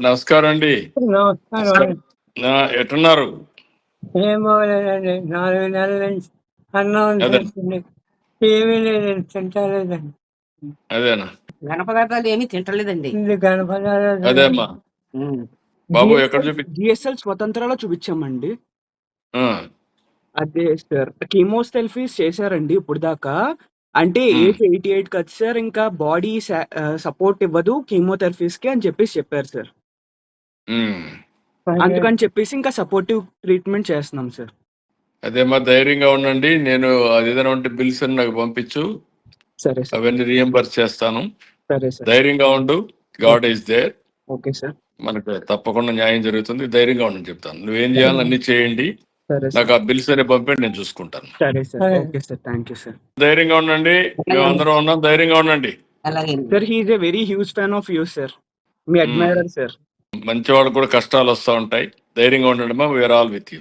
నమస్కారం అండి నమస్కారం. ఎట్టున్నారు? ఏమో లేదండి నాలుగు నెలల నుంచి అన్నం. తింటుంది ఏమీ లేదండి తింటలేదండి. అదేనా? ఘన పదార్థాలు ఏమీ తింటలేదండి. ఇది గణపదాలు అదే అమ్మా. బాబు ఎక్కడ చూపి? జిఎస్ఎల్ స్వతంత్రాలో చూపించామండి. ఆ, అదే సార్ కీమోథెరపీస్ చేశారండి ఇప్పుడు దాకా అంటే Hmm. ఏజ్ ఎయిటీ ఎయిట్ కదా సార్ ఇంకా బాడీ సపోర్ట్ ఇవ్వదు కీమోథెరపీస్కి అని చెప్పేసి చెప్పారు సార్. ఉమ్. అందుకని చెప్పేసి ఇంకా సపోర్టివ్ ట్రీట్మెంట్ చేస్తున్నాం సార్. అదేమ్మా ధైర్యంగా ఉండండి నేను అది ఏదైనా ఉంటే బిల్స్ అని నాకు పంపించు. సరే సార్. అవన్నీ రియంబర్స్ చేస్తాను. సరే సార్. ధైర్యంగా ఉండు God is there. Okay sir. మనకు తప్పకుండా న్యాయం జరుగుతుంది ధైర్యంగా ఉండని చెప్తాను. నువ్వేం చేయాలో అన్ని చేయండి. సరే సార్. నాకు ఆ బిల్స్ అనే పంపండి నేను చూసుకుంటాను. సరే సార్. సరే. Okay sir. Thank you sir. ధైర్యంగా ఉండండి. మేమందరం ఉన్నాం. ధైర్యంగా ఉండండి. అలాగే. Sir he is a very huge fan of you sir me admirer sir మంచి వాళ్ళకు కూడా కష్టాలు వస్తూ ఉంటాయి. ధైర్యంగా ఉండండి మా వీఆర్ ఆల్ విత్ యూ